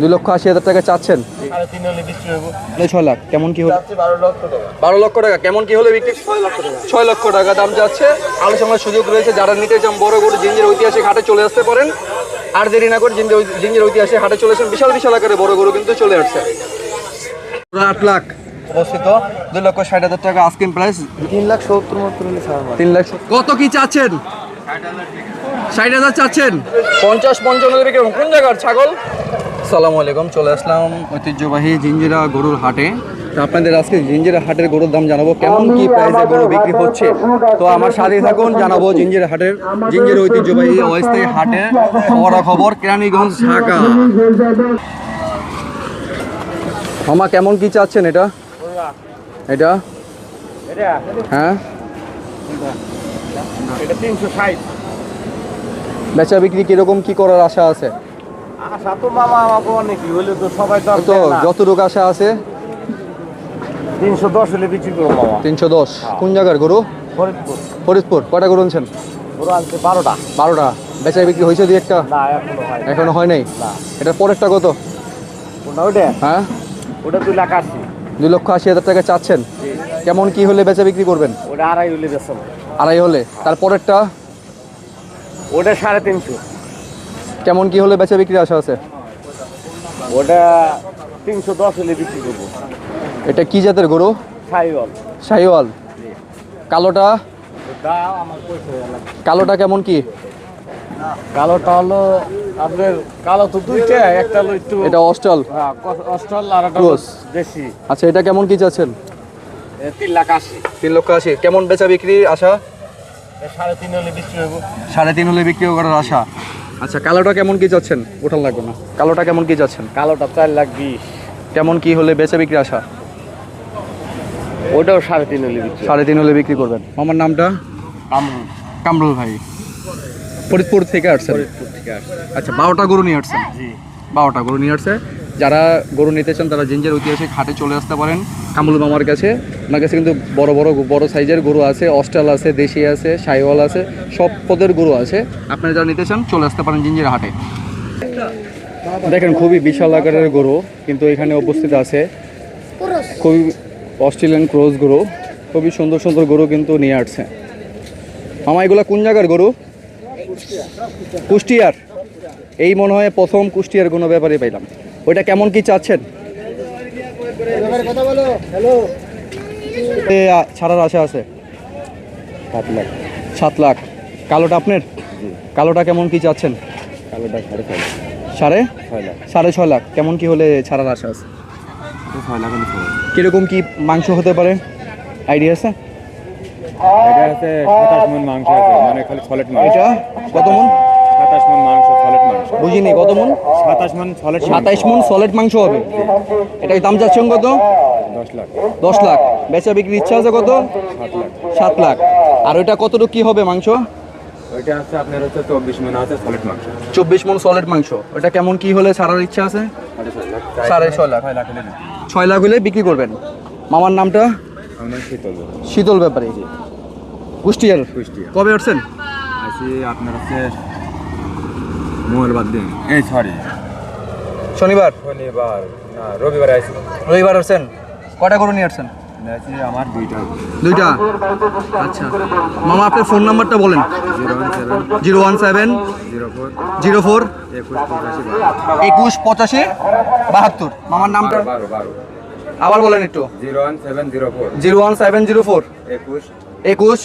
দুই লক্ষ আশি হাজার টাকা চাচ্ছেন? ছয় লাখ কেমন কি হলো? বারো লক্ষ টাকা। বারো লক্ষ টাকা কেমন কি হলে বিক্রি? ছয় লক্ষ টাকা। ছয় লক্ষ টাকা দাম যাচ্ছে। আলোচনার সুযোগ রয়েছে যারা নিতে চান বড় গরু জিঞ্জের ঐতিহাসিক হাটে চলে আসতে পারেন। আর দেরি না করে জিঞ্জের জিঞ্জের ঐতিহাসিক হাটে চলে আসেন। বিশাল বিশাল আকারে বড় গরু কিন্তু চলে আসছে। আট লাখ। অবস্থিত। দুই লক্ষ ষাট হাজার টাকা আস্কিং প্রাইস তিন লাখ সত্তর মতো তিন লাখ কত কি চাচ্ছেন? ষাট হাজার চাচ্ছেন? পঞ্চাশ পঞ্চান্ন বিক্রি কোন জায়গার? ছাগল? সালামু আলাইকুম চলে আসলাম ঐতিহ্যবাহী জিঞ্জিরা গরুর হাটে। তো আপনাদের আজকে জিঞ্জিরা হাটের গরুর দাম জানাব কেমন কি প্রাইসে গরু বিক্রি হচ্ছে? তো আমার সাথে থাকুন জানাব জিঞ্জিরা হাটের জিঞ্জিরা ঐতিহ্যবাহী অস্থায়ী হাটে খবর খবর কেরানীগঞ্জ ঢাকা। মামা কেমন কি চাচ্ছেন এটা? এটা? এটা? হ্যাঁ? এটা তিনশো ষাট। বেচা বিক্রি কীরকম কি করার আশা আছে? আশা তো মামা আমাকে অনেকই হলে তো সবাই তো তো যতটুকু আশা আছে? তিনশো দশ হলে বিক্রি করব মামা। তিনশো দশ। কোন জায়গার গরু? ফরিদপুর। ফরিদপুর। কয়টা গরু আনছেন? পুরো আনছে বারোটা। বারোটা। বেচা বিক্রি হয়েছে দুই একটা? না এখনও হয় এখনও হয় নাই? না। এটার পরেরটা কত? কোনটা ওটা হ্যাঁ? ওটা দুই লাখ আশি। দুই লক্ষ আশি হাজার টাকা চাচ্ছেন। কেমন কি হলে বেচা বিক্রি করবেন? ওটা আড়াই হলে বেসন আড়াই হলে। তার পরেরটা? ওটা সাড়ে তিনশো। কেমন কি হলে বেচা বিক্রি আশা আছে? ওটা তিনশো দশ হলে বিক্রি করব। এটা কি জাতের গরু? সাইওয়াল শাহিওয়াল কালোটা। কালোটা কেমন কি? কালোটা হলো আপনার কালো তো দুইটা একটা হলো একটু এটা অস্টাল হ্যাঁ, কস- আর একটা দেশি। আচ্ছা এটা কেমন কি চাচ্ছেন? তিন লাখ আশি। তিন লক্ষ আশি। কেমন বেচা বিক্রি আশা? সাড়ে তিন হলে বিক্রি সাড়ে তিন হলে বিক্রি করার আশা। আচ্ছা কালোটা কেমন কি যাচ্ছেন? ওঠান লাগবে না। কালোটা কেমন কি যাচ্ছেন? কালোটা চার লাখ বিশ। কেমন কি হলে বেচা বিক্রি আশা? ওটাও সাড়ে তিন হলে বিক্রি। সাড়ে তিন হলে বিক্রি করবেন। আমার নামটা? কামরুল। কামরুল ভাই। ফরিদপুর থেকে আসছেন? ফরিদপুর থেকে আসছে আচ্ছা বারোটা গরু নিয়ে আসছেন? জি। বারোটা গরু নিয়ে আসছে। যারা গরু নিতে চান, তারা জিঞ্জের ঐতিহাসিক হাটে চলে আসতে পারেন। কামরুল মামার কাছে। ওনার কাছে কিন্তু বড় বড় বড় সাইজের গরু আছে। অস্ট্রাল আছে, দেশি আছে সাইওয়াল আছে, সব পদের গরু আছে। আপনারা যারা নিতে চান, চলে আসতে পারেন জিঞ্জের হাটে। দেখেন, খুবই বিশাল আকারের গরু, কিন্তু এখানে উপস্থিত আছে খুবই অস্ট্রেলিয়ান ক্রোজ গরু। খুবই সুন্দর সুন্দর গরু কিন্তু নিয়ে আসছে। মামা, এগুলো কোন জায়গার গরু? কুষ্টিয়ার। এই মনে হয় প্রথম কুষ্টিয়ার কোনো ব্যাপারে পাইলাম। ওইটা কেমন কি চাচ্ছেন? এ, ছাড়ার আশা আছে? সাত লাখ। সাত লাখ। কালোটা আপনার? কালোটা কেমন কি চাচ্ছেন? কালোটা সাড়ে ছয় লাখ। সাড়ে? ছয় লাখ। সাড়ে ছয় লাখ। কেমন কি হলে ছাড়ার আশা আছে? ছয় লাখ হলে কীরকম কি মাংস হতে পারে? আইডিয়া আছে? এটা হচ্ছে সাতাশ মন মাংস আছে মানে খালি সলেট মাংস। এটা কত মন সাতাশ মন মাংস সলেট মাংস বুঝিনি কত মন? সাতাশ মন সাতাইশ মন সলিড মাংস হবে। এটার দাম চাচ্ছেন কত? দশ লাখ। দশ লাখ। বেচা বিক্রির ইচ্ছা আছে কত? সাত লাখ। সাত লাখ। আর ওইটা কতটুকু কি হবে মাংস? ওইটা আপনার হচ্ছে চব্বিশ মন আছে সলেট মাংস। চব্বিশ মন সলিড মাংস। ওটা কেমন কি হলে ছাড়ার ইচ্ছা আছে? সাড়ে ছয় লাখ। ছয় লাখ। হলে ছয় লাখ হলে বিক্রি করবেন। মামার নামটা? শীতল শীতল ব্যাপারে। কুষ্টিয়ার। কুষ্টিয়া। কবে উঠছেন আপনার হচ্ছে মঙ্গলবার দিন। এই সরি শনিবার? শনিবার না রবিবার আছি রবিবার উঠছেন কটা করে নিয়ে আসছেন? আমার দুইটা। দুইটা? আচ্ছা। মামা আপনার ফোন নাম্বারটা বলেন। Zero one seven zero four একুশ পঁচাশি বাহাত্তর। মামার নামটা? বারো বারো বারো। আবার বলেন একটু। Zero one seven zero four. Zero one seven zero four. একুশ একুশ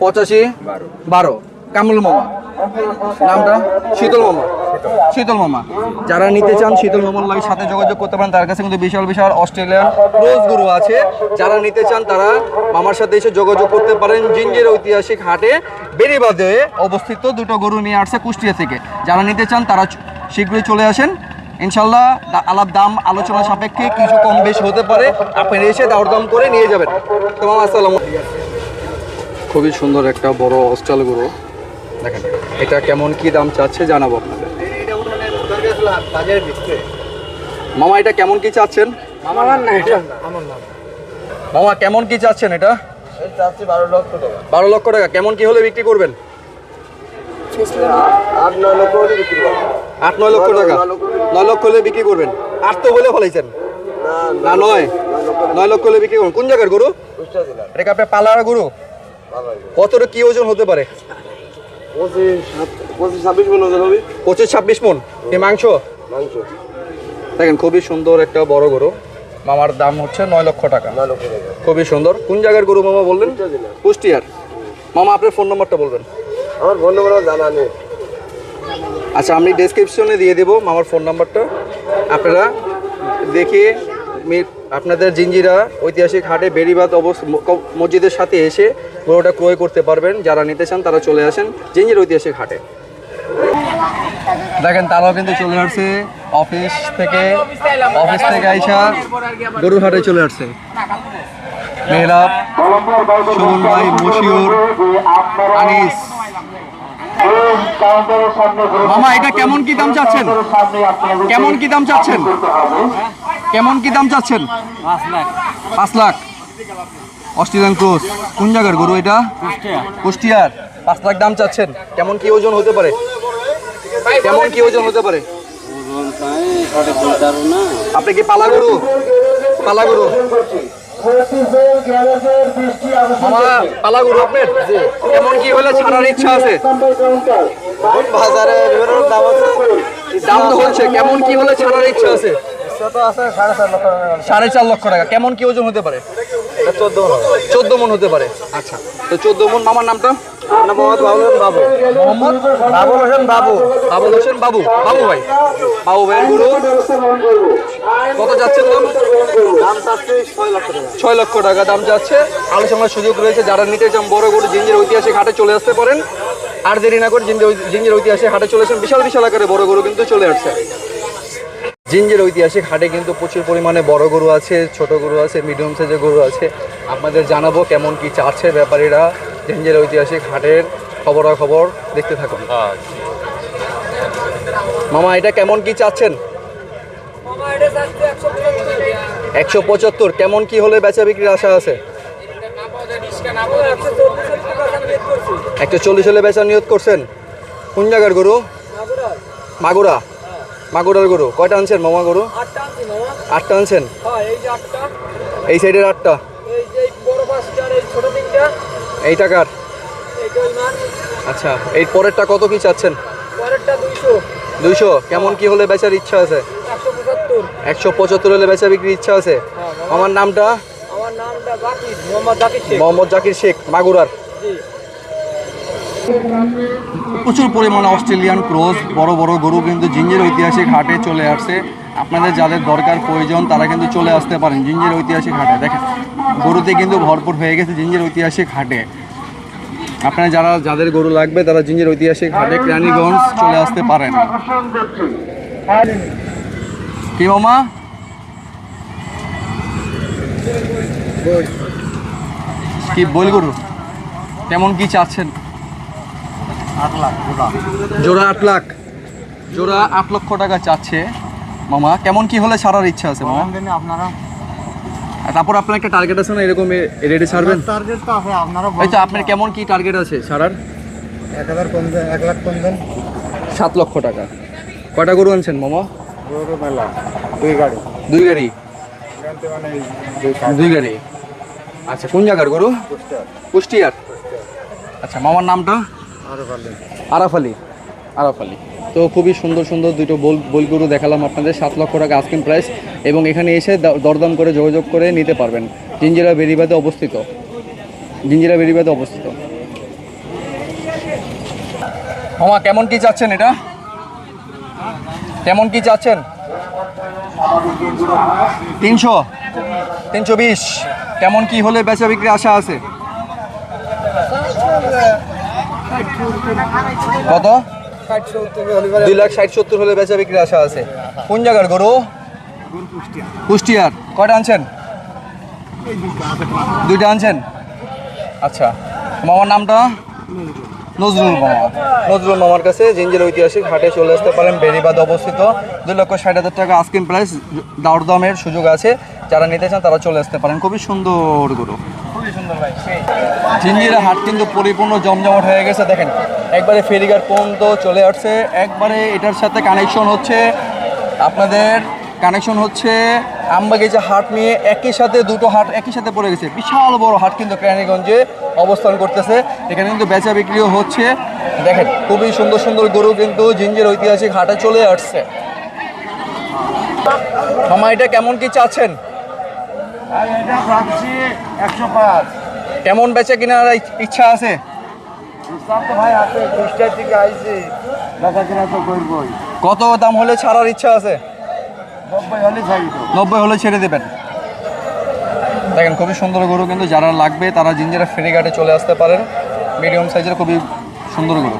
পঁচাশি বারো। বারো। কামরুল মামা। নামটা? শীতল মামা। শীতল মামা। যারা নিতে চান শীতল মামার লাগে সাথে যোগাযোগ করতে পারেন, তার কাছে কিন্তু বিশাল বিশাল অস্ট্রেলিয়ান রোজ গরু আছে। যারা নিতে চান তারা মামার সাথে এসে যোগাযোগ করতে পারেন। জিঞ্জের ঐতিহাসিক হাটে বেরিবাদে অবস্থিত দুটো গরু নিয়ে আসছে কুষ্টিয়া থেকে। যারা নিতে চান তারা শীঘ্রই চলে আসেন। ইনশাল্লাহ আলাপ দাম আলোচনা সাপেক্ষে কিছু কম বেশি হতে পারে। আপনি এসে দাম করে নিয়ে যাবেন। তো মামা, আসসালাম খুবই সুন্দর একটা বড় অস্ট্রাল গরু। দেখেন এটা কেমন কি দাম চাচ্ছে জানাব আপনাদের। মামা এটা কেমন কি চাচ্ছেন? আমার না এটা আমার নাম মামা কেমন কি চাচ্ছেন এটা? এই বারো লক্ষ টাকা। বারো লক্ষ টাকা কেমন কি হলে বিক্রি করবেন? আট নয় লক্ষ টাকা? নয় লক্ষ হলে বিক্রি করবেন? আট তো বলে ফলাইছেন। না নয়। নয় লক্ষ হলে বিক্রি করবেন। কোন জায়গার গরু? এটা আপনার পালার গরু। কতটা কি ওজন হতে পারে? পঁচিশ ছাব্বিশ মনে। এই মাংস? মাংস। দেখেন খুবই সুন্দর একটা বড় গরু। মামার দাম হচ্ছে নয় লক্ষ টাকা। খুবই সুন্দর। কোন জায়গার গরু মামা বললেন? কুষ্টিয়ার। মামা আপনার ফোন নাম্বারটা বলবেন। আমার ফোন নম্বর জানা নেই। আচ্ছা আমি ডেসক্রিপশনে দিয়ে দেবো মামার ফোন নাম্বারটা আপনারা দেখে আপনাদের জিঞ্জিরা ঐতিহাসিক হাটে বেরিবাদ অবস ম- ক- মসজিদের সাথে এসে গরুটা ক্রয় করতে পারবেন। যারা নিতে চান তারা চলে আসেন জিঞ্জির ঐতিহাসিক হাটে। দেখেন, তারাও কিন্তু চলে আসছে। অফিস থেকে অফিস থেকে আইসা গরুর হাটে চলে আসছে। মেহরাব শোভন ভাই, মশিউর, আনিস। মামা, এটা কেমন কি দাম চাচ্ছেন? কেমন কি দাম চাচ্ছেন? কেমন কি দাম চাচ্ছেন? পাঁচ লাখ। অস্ট্রেলিয়ান ক্রোস, কোন জায়গার গরু এটা? কুষ্টিয়ার। পাঁচ লাখ দাম চাচ্ছেন। কেমন কি ওজন হতে পারে? কেমন কি ওজন হতে পারে? আপনি কি পালা গরু? পালা গরু। আপনার কেমন হলে ইচ্ছা আছে? দাম তো কেমন কি হলে ছাড়ার ইচ্ছা আছে? সাড়ে চার লক্ষ টাকা কেমন কি ওজন হতে পারে? চোদ্দ মন। হতে পারে। আচ্ছা। তো চোদ্দ মন মামার নামটা? মোহাম্মদ বাবু। মোহাম্মদ বাবুল হোসেন বাবু। বাবুল হোসেন বাবু। বাবু ভাই। বাবু গরু? কত যাচ্ছে দাম? দাম ছয় লক্ষ টাকা। দাম যাচ্ছে। আলোচনার সুযোগ রয়েছে যারা নিতে চান বড় গরু জিঞ্জের ঐতিহাসিক হাটে চলে আসতে পারেন। আর দেরি না করে জিঞ্জের ঐতিহাসিক হাটে চলে আসেন। বিশাল বিশাল আকারে বড় গরু কিন্তু চলে আসছে। জিঞ্জের ঐতিহাসিক হাটে কিন্তু প্রচুর পরিমাণে বড় গরু আছে, ছোট গরু আছে মিডিয়াম সাইজের গরু আছে। আপনাদের জানাব কেমন কি চাচ্ছে ব্যাপারীরা জিঞ্জের ঐতিহাসিক হাটের খবরাখবর দেখতে থাকুন। মামা, এটা কেমন কি চাচ্ছেন? একশো পঁচাত্তর, কেমন কি হলে বেচা বিক্রির আশা আছে? একশো চল্লিশ হলে বেচা নিয়োগ করছেন? কোন জায়গার গরু? মাগুরা। মাগুরার গরু। কয়টা আনছেন মামা গরু? আটটা আনছেন? এই সাইডের আটটা? এই টাকার আচ্ছা এই পরেরটা কত কি চাচ্ছেন? দুইশো। কেমন কি হলে বেচার ইচ্ছা আছে? একশো পঁচাত্তর। হলে বেচা বিক্রির ইচ্ছা আছে? আমার নামটা? আমার জাকির শেখ। মোহাম্মদ জাকির শেখ মাগুরার। প্রচুর পরিমাণে অস্ট্রেলিয়ান ক্রোজ বড় বড় গরু কিন্তু জিঞ্জের ঐতিহাসিক হাটে চলে আসছে। আপনাদের যাদের দরকার প্রয়োজন, তারা কিন্তু চলে আসতে পারেন জিঞ্জের ঐতিহাসিক হাটে। দেখেন, গরুতে কিন্তু ভরপুর হয়ে গেছে জিঞ্জের ঐতিহাসিক হাটে। আপনারা যারা, যাদের গরু লাগবে, তারা জিঞ্জের ঐতিহাসিক হাটে ক্রানীগঞ্জ চলে আসতে পারেন। কি মামা? কি বল গরু কেমন কি চাচ্ছেন? জোড়া। আট লাখ। জোড়া আট লক্ষ টাকা চাচ্ছে মামা। কেমন কি হলে ছাড়ার ইচ্ছা আছে মামা? আপনারা তারপর আপনার একটা টার্গেট আছে না এরকম রেডি ছাড়বেন? টার্গেট তো আছে আপনারা এই তো আপনার কেমন কি টার্গেট আছে ছাড়ার? এক হাজার কম দেন এক লাখ কম দেন। সাত লক্ষ টাকা। কয়টা গরু আনছেন মামা? গরু মেলা দুই গাড়ি। দুই গাড়ি? মানে দুই গাড়ি। আচ্ছা কোন জায়গার গরু? কুষ্টিয়ার। আচ্ছা মামার নামটা? আরাফ আলী আরাফ আলী তো খুবই সুন্দর সুন্দর দুটো বল বলগুরু দেখালাম আপনাদের, সাত লক্ষ টাকা আস্কিং প্রাইস এবং এখানে এসে দরদাম করে যোগাযোগ করে নিতে পারবেন। জিঞ্জিরা বেরিবাদে অবস্থিত। জিঞ্জিরা বেরিবাদে অবস্থিত। মামা কেমন কি চাচ্ছেন এটা? কেমন কি চাচ্ছেন? তিনশো? তিনশো বিশ। কেমন কি হলে বেচা বিক্রি আশা আছে? কত? দুই লাখ ষাট সত্তর হলে বেচা বিক্রি আশা আছে। কোন জায়গার গরু? কুষ্টিয়ার। কয়টা আনছেন? দুইটা আনছেন? আচ্ছা। মামার নামটা? নজরুল মামা। নজরুল মামার কাছে জিঞ্জের ঐতিহাসিক হাটে চলে আসতে পারেন। বেরিবাদ অবস্থিত। দুই লক্ষ ষাট হাজার টাকা আস্কিং প্রাইস দরদামের সুযোগ আছে। যারা নিতে চান তারা চলে আসতে পারেন। খুবই সুন্দর গরু। খুবই সুন্দর ভাই সেই। হাট কিন্তু পরিপূর্ণ জমজমাট হয়ে গেছে। দেখেন একবারে ফেরিঘাট পর্যন্ত চলে আসছে। একবারে এটার সাথে কানেকশন হচ্ছে আপনাদের কানেকশন হচ্ছে আমবাগিচা হাট নিয়ে একই সাথে দুটো হাট একই সাথে পড়ে গেছে। বিশাল বড় হাট কিন্তু কেরানীগঞ্জে অবস্থান করতেছে। এখানে কিন্তু বেচা বিক্রিও হচ্ছে। দেখেন খুবই সুন্দর সুন্দর গরু কিন্তু জিঞ্জির ঐতিহাসিক হাটে চলে আসছে। মামা এটা কেমন কি চাচ্ছেন আর এটা ভাবছি একশো পাঁচ কেমন বেচা কেনার ইচ্ছা আছে? কত দাম হলে ছাড়ার ইচ্ছা আছে? নব্বই হলে ছাড়ি দেবেন। দেখেন খুবই সুন্দর গরু কিন্তু যারা লাগবে তারা জিঞ্জিরা ফেরিঘাটে চলে আসতে পারেন। মিডিয়াম সাইজের খুবই সুন্দর গরু।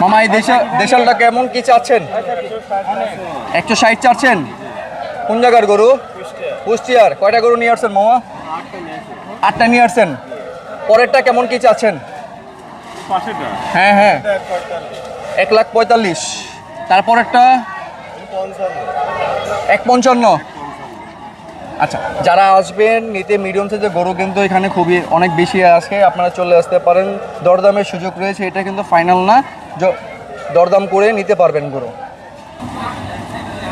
মামা এই দেশা দেশালটা কেমন কি চাচ্ছেন? একশো ষাট চাচ্ছেন? কোন জায়গার গরু? কুষ্টিয়ার কয়টা গরু নিয়ে আসছেন মামা? আটটা নিয়ে আসছেন। পরেরটা কেমন কি চাচ্ছেন? হ্যাঁ হ্যাঁ। এক লাখ পঁয়তাল্লিশ। তারপরেরটা? এক পঞ্চান্ন। আচ্ছা যারা আসবেন নিতে মিডিয়াম সাইজের গরু কিন্তু এখানে খুবই অনেক বেশি আছে। আপনারা চলে আসতে পারেন। দরদামের সুযোগ রয়েছে এটা কিন্তু ফাইনাল না। দরদাম করে নিতে পারবেন গরু।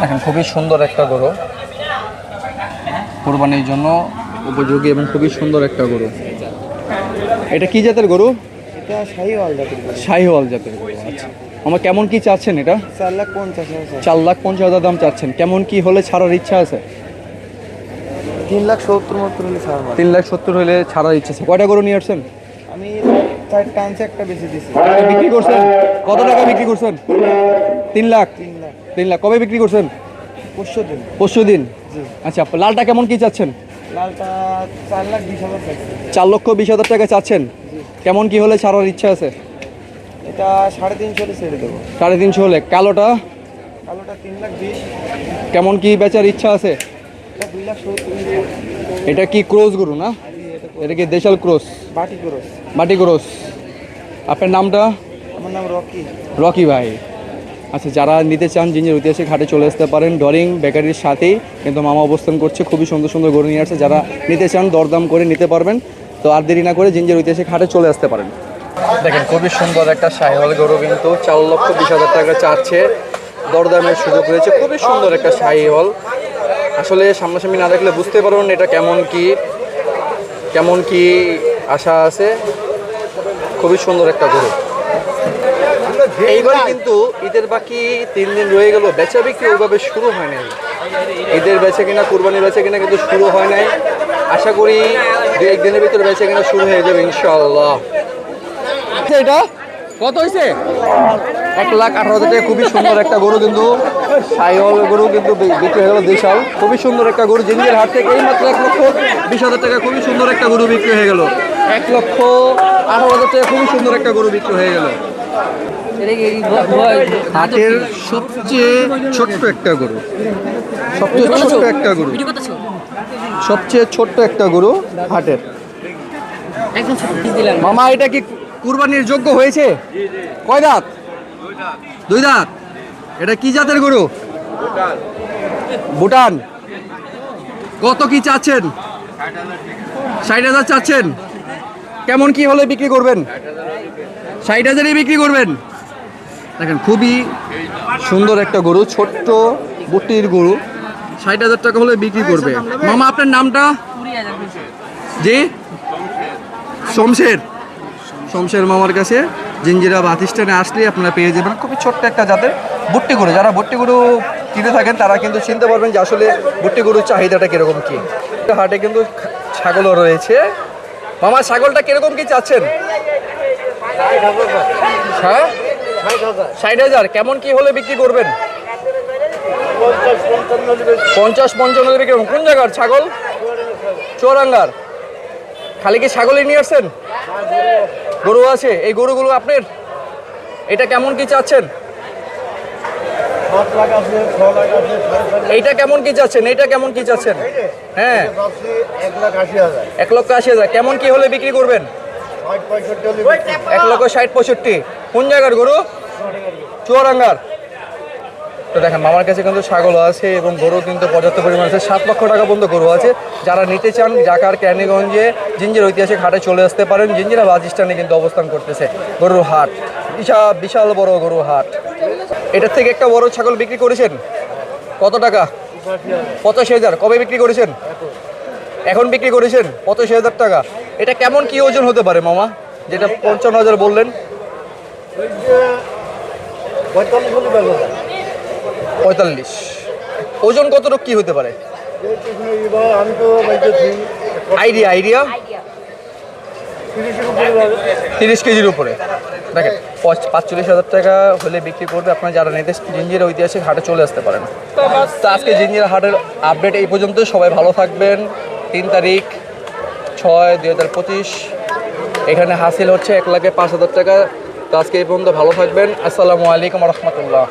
দেখেন খুবই সুন্দর একটা গরু। কোরবানির জন্য উপযোগী এবং খুবই সুন্দর একটা গরু। এটা কি জাতের গরু? এটা শাহি আলাদা শাহিওয়াল জাতের গরু আচ্ছা। আমার কেমন কি চাচ্ছেন এটা? চার লাখ পঞ্চাশ হাজার চার লাখ পঞ্চাশ হাজার দাম চাচ্ছেন। কেমন কি হলে ছাড়ার ইচ্ছা আছে? তিন লাখ সত্তর মতো হলে ছাড় তিন লাখ সত্তর হলে ছাড়ার ইচ্ছা আছে। কয়টা গরু নিয়ে আসছেন? আমি চারটা আনছি একটা বেশি দিছি। বিক্রি করছেন? কত টাকা বিক্রি করছেন? তিন লাখ। তিন লাখ। তিন লাখ। কবে বিক্রি করছেন? পরশু দিন পরশু দিন আচ্ছা লালটা কেমন কি চাচ্ছেন? লালটা চার লাখ বিশ হাজার চার লক্ষ বিশ হাজার টাকা চাচ্ছেন? কেমন কি হলে ছাড়ার ইচ্ছা আছে? এটা সাড়ে তিনশো হলে ছেড়ে দেবো। সাড়ে তিনশো হলে। কালোটা? কালোটা তিন লাখ বিশ। কেমন কি বেচার ইচ্ছা আছে? এটা কি ক্রোস গরু না? এটা কি দেশাল ক্রোস বাটি করো মাটি ক্রোস আপনার নামটা? আমার নাম রকি। রকি ভাই। আচ্ছা যারা নিতে চান জিনিস ঐতিহাসিক হাটে চলে আসতে পারেন, ডরিং বেকারির সাথেই। কিন্তু মামা অবস্থান করছে, খুবই সুন্দর সুন্দর গরু নিয়ে আসছে। যারা নিতে চান, দরদাম করে নিতে পারবেন। তো আর দেরি না করে জিঞ্জের ঐতিহাসিক হাটে চলে আসতে পারেন। দেখেন, খুবই সুন্দর একটা সাহিওয়াল গরু কিন্তু চার লক্ষ বিশ হাজার টাকা চাচ্ছে। দরদামের সুযোগ রয়েছে, খুবই সুন্দর একটা সাহিওয়াল আসলে সামনাসামনি না দেখলে বুঝতে পারবেন এটা কেমন কি কেমন কি আশা আছে। খুবই সুন্দর একটা গরু। এইবার কিন্তু ঈদের বাকি তিন দিন রয়ে গেল। বেচা বিক্রি ওইভাবে শুরু হয় নাই। ঈদের বেচা কিনা কুরবানির বেচা কিনা কিন্তু শুরু হয় নাই। আশা করি দু একদিনের ভিতরে বেচা কিনা শুরু হয়ে যাবে ইনশাল্লাহ এটা কত হয়েছে এক লাখ আঠারো হাজার টাকা খুবই সুন্দর একটা গরু কিন্তু। সাইহল গরু কিন্তু বিক্রি হয়ে গেল দেশাল খুবই সুন্দর একটা গরু জিঞ্জের হাট থেকে এই মাত্র এক লক্ষ বিশ হাজার টাকা খুবই সুন্দর একটা গরু বিক্রি হয়ে গেল। এক লক্ষ আঠারো হাজার টাকা খুবই সুন্দর একটা গরু বিক্রি হয়ে গেল। হাটের সবচেয়ে ছোট্ট একটা গরু। সবচেয়ে ছোট্ট একটা গরু। সবচেয়ে ছোট্ট একটা গরু হাটের। মামা এটা কি কুরবানির যোগ্য হয়েছে? কয় দাঁত? দুই দাঁত। এটা কি জাতের গরু? ভুটান। কত কি চাচ্ছেন? ষাট হাজার চাচ্ছেন। কেমন কি হলে বিক্রি করবেন? ষাট হাজারই বিক্রি করবেন? দেখেন, খুবই সুন্দর একটা গরু, ছোট্ট বুটির গরু। ষাট হাজার টাকা হলে বিক্রি করবে। মামা, আপনার নামটা? জি? শমশের। শমশের মামার কাছে জিঞ্জিরা বাস স্ট্যান্ডে আসলে আপনারা পেয়ে যাবেন। খুবই ছোট্ট একটা জাতের ভুট্টি গরু। যারা ভুট্টি গরু কিনে থাকেন, তারা কিন্তু চিনতে পারবেন যে আসলে ভুট্টি গরুর চাহিদাটা কীরকম কি। হাটে কিন্তু ছাগলও রয়েছে। মামা, ছাগলটা কীরকম কি চাচ্ছেন? হ্যাঁ? ষাট হাজার। কেমন কি হলে বিক্রি করবেন? পঞ্চাশ পঞ্চান্ন বিক্রি করবেন। কোন জায়গার? ছাগল? চৌরাঙ্গার। খালি কি ছাগলই নিয়ে আসছেন? গরু আছে। এই গরুগুলো আপনার? এটা কেমন কি চাচ্ছেন? এইটা কেমন কি চাচ্ছেন? এইটা কেমন কি চাচ্ছেন? হ্যাঁ। এক লক্ষ আশি হাজার। কেমন কি হলে বিক্রি করবেন? এক লক্ষ ষাট পঁয়ষট্টি। কোন জায়গার গরু? চুয়ারাঙ্গার তো দেখেন, মামার কাছে কিন্তু ছাগল আছে এবং গরু কিন্তু পর্যাপ্ত পরিমাণ আছে। সাত লক্ষ টাকা পর্যন্ত গরু আছে। যারা নিতে চান, ঢাকার ক্যানিগঞ্জে জিঞ্জির ঐতিহাসিক হাটে চলে আসতে পারেন। জিঞ্জিরা বাস স্ট্যান্ডে কিন্তু অবস্থান করতেছে গরুর হাট। বিশাল বিশাল বড় গরুর হাট। এটার থেকে একটা বড় ছাগল বিক্রি করেছেন? কত টাকা? পঁচাশি হাজার। কবে বিক্রি করেছেন? এখন বিক্রি করেছেন? পঁচাশি হাজার টাকা। এটা কেমন কি ওজন হতে পারে, মামা? যেটা পঞ্চান্ন হাজার বললেন। পঁয়তাল্লিশ ওজন কতটুকু কি হতে পারে? Idea idea? তিরিশ কেজির উপরে। দেখেন পঁচ- পাঁচচল্লিশ হাজার টাকা হলে বিক্রি করবে আপনারা যারা নিতে জিঞ্জির ঐতিহাসিক হাটে চলে আসতে পারেন। তো আজকে জিঞ্জির হাটের আপডেট এই পর্যন্ত। সবাই ভালো থাকবেন। তিন তারিখ ছয় দুই হাজার পঁচিশ। এখানে হাসিল হচ্ছে এক লাখে পাঁচ হাজার টাকা। তো আজকে এই পর্যন্ত ভালো থাকবেন। আসসালামু আলাইকুম রহমতুল্লাহ।